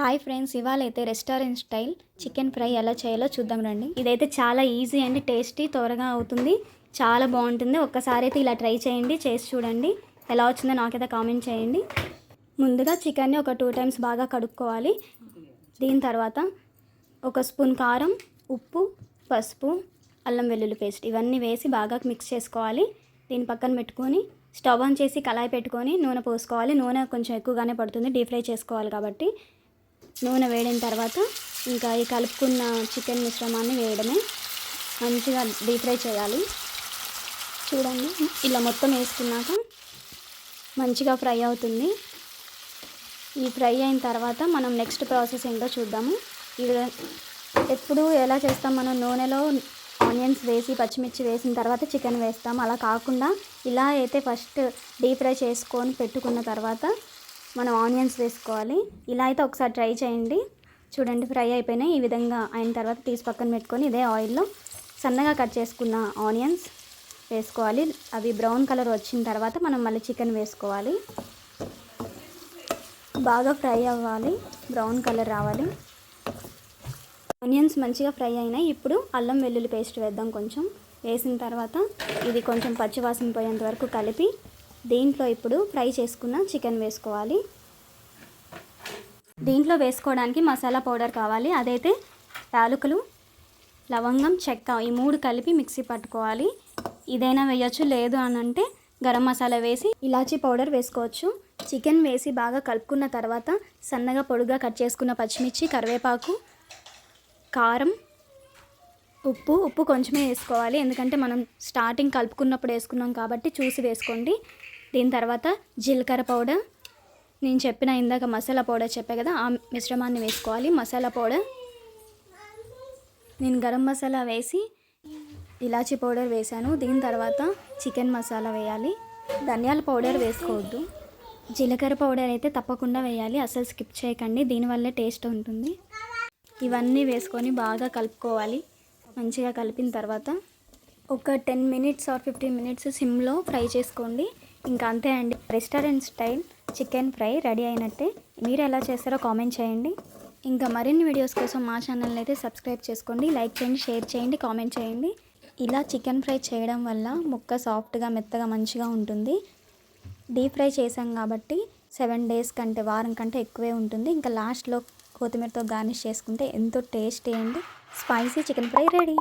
Hi friends ఇవాళ అయితే restaurant style chicken fry ఎలా చేయాలో చూద్దాం రండి. ఇదైతే చాలా ఈజీ అండ్ టేస్టీ త్వరగా అవుతుంది. చాలా బాగుంటుంది. ఒక్కసారి అయితే ఇలా ట్రై చేయండి చేసి చూడండి. ఎలా వచ్చిందో నాకైతే కామెంట్ చేయండి. ముందుగా చికెన్ని ఒక టూ టైమ్స్ బాగా కడుక్కోవాలి. దీని తర్వాత ఒక స్పూన్ కారం ఉప్పు పసుపు అల్లం వెల్లుల్లి పేస్ట్ ఇవన్నీ వేసి బాగా మిక్స్ చేసుకోవాలి. దీని పక్కన పెట్టుకొని స్టవ్ ఆన్ చేసి కళాయి పెట్టుకొని నూనె పోసుకోవాలి. నూనె కొంచెం ఎక్కువగానే పడుతుంది డీప్ ఫ్రై చేసుకోవాలి కాబట్టి. నూనె వేడిన తర్వాత ఇంకా ఈ కలుపుకున్న చికెన్ మిశ్రమాన్ని వేయడమే. మంచిగా డీప్ ఫ్రై చేయాలి. చూడండి ఇలా మొత్తం వేసుకున్నాక మంచిగా ఫ్రై అవుతుంది. ఈ ఫ్రై అయిన తర్వాత మనం నెక్స్ట్ ప్రాసెస్ ఏంటో చూద్దాము. ఇలా ఎప్పుడు ఎలా చేస్తాం మనం నూనెలో ఆనియన్స్ వేసి పచ్చిమిర్చి వేసిన తర్వాత చికెన్ వేస్తాం. అలా కాకుండా ఇలా అయితే ఫస్ట్ డీప్ ఫ్రై చేసుకొని పెట్టుకున్న తర్వాత మనం ఆనియన్స్ వేసుకోవాలి. ఇలా అయితే ఒకసారి ట్రై చేయండి. చూడండి ఫ్రై అయిపోయినాయి. ఈ విధంగా అయిన తర్వాత తీసి పక్కన పెట్టుకొని ఇదే ఆయిల్లో సన్నగా కట్ చేసుకున్న ఆనియన్స్ వేసుకోవాలి. అవి బ్రౌన్ కలర్ వచ్చిన తర్వాత మనం మళ్ళీ చికెన్ వేసుకోవాలి. బాగా ఫ్రై అవ్వాలి. బ్రౌన్ కలర్ రావాలి. ఆనియన్స్ మంచిగా ఫ్రై అయినాయి. ఇప్పుడు అల్లం వెల్లుల్లి పేస్ట్ వేద్దాం కొంచెం. వేసిన తర్వాత ఇది కొంచెం పచ్చివాసన పోయేంత వరకు కలిపి దీంట్లో ఇప్పుడు ఫ్రై చేసుకున్న చికెన్ వేసుకోవాలి. దీంట్లో వేసుకోవడానికి మసాలా పౌడర్ కావాలి. అదైతే యాలకులు లవంగం చెక్క ఈ మూడు కలిపి మిక్సీ పట్టుకోవాలి. ఇదైనా వేయచ్చు లేదు అని అంటే గరం మసాలా వేసి ఇలాచీ పౌడర్ వేసుకోవచ్చు. చికెన్ వేసి బాగా కలుపుకున్న తర్వాత సన్నగా పొడుగా కట్ చేసుకున్న పచ్చిమిర్చి కరివేపాకు కారం ఉప్పు ఉప్పు కొంచెమే వేసుకోవాలి. ఎందుకంటే మనం స్టార్టింగ్ కలుపుకున్నప్పుడు వేసుకున్నాం కాబట్టి చూసి వేసుకోండి. దీని తర్వాత జీలకర్ర పౌడర్. నేను చెప్పిన ఇందాక మసాలా పౌడర్ చెప్పా కదా ఆ మిశ్రమాన్ని వేసుకోవాలి. మసాలా పౌడర్. నేను గరం మసాలా వేసి ఇలాచీ పౌడర్ వేశాను. దీని తర్వాత చికెన్ మసాలా వేయాలి. ధనియాల పౌడర్ వేసుకోవద్దు. జీలకర్ర పౌడర్ అయితే తప్పకుండా వేయాలి. అసలు స్కిప్ చేయకండి. దీనివల్లే టేస్ట్ ఉంటుంది. ఇవన్నీ వేసుకొని బాగా కలుపుకోవాలి. మంచిగా కలిపిన తర్వాత ఒక ten minutes or fifteen minutes సిమ్లో ఫ్రై చేసుకోండి. ఇంకా అంతే అండి. Restaurant style chicken fry ready అయినట్టే. మీరు ఎలా చేస్తారో కామెంట్ చేయండి. ఇంకా మరిన్ని వీడియోస్ కోసం మా ఛానల్ అయితే సబ్స్క్రైబ్ చేసుకోండి. లైక్ చేయండి షేర్ చేయండి కామెంట్ చేయండి. ఇలా చికెన్ ఫ్రై చేయడం వల్ల ముక్క సాఫ్ట్గా మెత్తగా మంచిగా ఉంటుంది. డీప్ ఫ్రై చేసాం కాబట్టి సెవెన్ డేస్ కంటే వారం కంటే ఎక్కువే ఉంటుంది. ఇంకా లాస్ట్లో కొత్తిమీరతో గార్నిష్ చేసుకుంటే ఎంతో టేస్టీ అండి. Spicy chicken fry ready.